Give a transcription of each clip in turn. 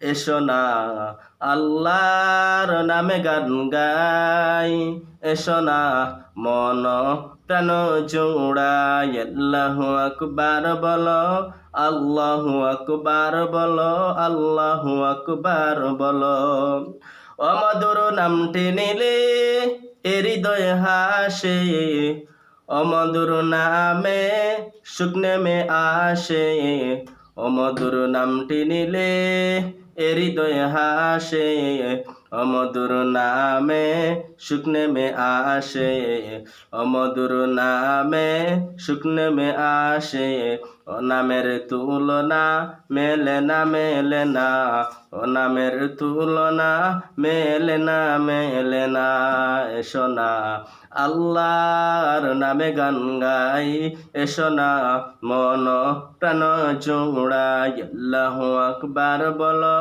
এসো না, আল্লাহর নামে গান গাই। এসো না, মন, প্রাণ জোড়াই, আল্লাহু আকবার বলো, আল্লাহু আকবার বলো, আল্লাহু আকবার বলো। অমধুর নামটি নিলে হৃদয় হাসে অমধুর নামে শুকনে মে আসে। অমধুর নামটি নিলে হৃদয় হাসে, অমধুর নামে শুকনে মে আসে, অমধুর নামে শুকনে মে আসে, ও নামের তুলনা মেলে না মেলে না, ও নামের তুলনা মেলে না মেলে না, এসো না। আল্লাহর নামে গান গাই, এসো না, মন প্রাণ জোড়াই, আল্লাহু আকবার বলো।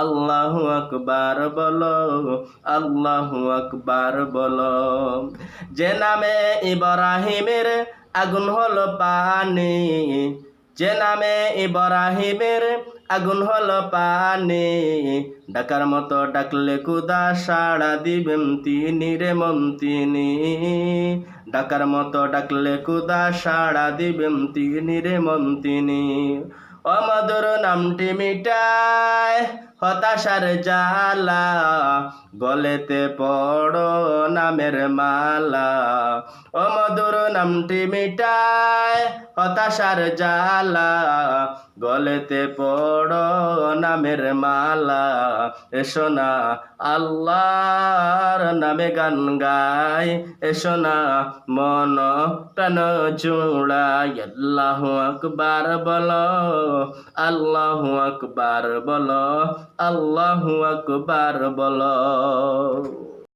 আল্লাহু আকবার বলো, আল্লাহু আকবার বলো। যে নামে ইব্রাহিমের আগুন হলো পানি, যে নামে ইব্রাহিমের আগুন হলো পানি, ডাকার মতো ডাকলে কুদা সাড়া দিবেন তিনি রে মন তিনি ডাকার মতো ডাকলে কুদা সাড়া দিবেন তিনি রে মন অমধুর নামটি মিটায়। হতাশার জালা গলেতে পড়ো নামের মালা। অমধুর নামটি মিটায় হতাশার জালা গলেতে পড়ো নামের মালা। এসো না আল্লাহর নামে গান গাই, এসো না মন প্রাণ জোড়াই। আল্লাহু আকবার বলো, আল্লাহু আকবার বলো আল্লাহু আকবার বলো।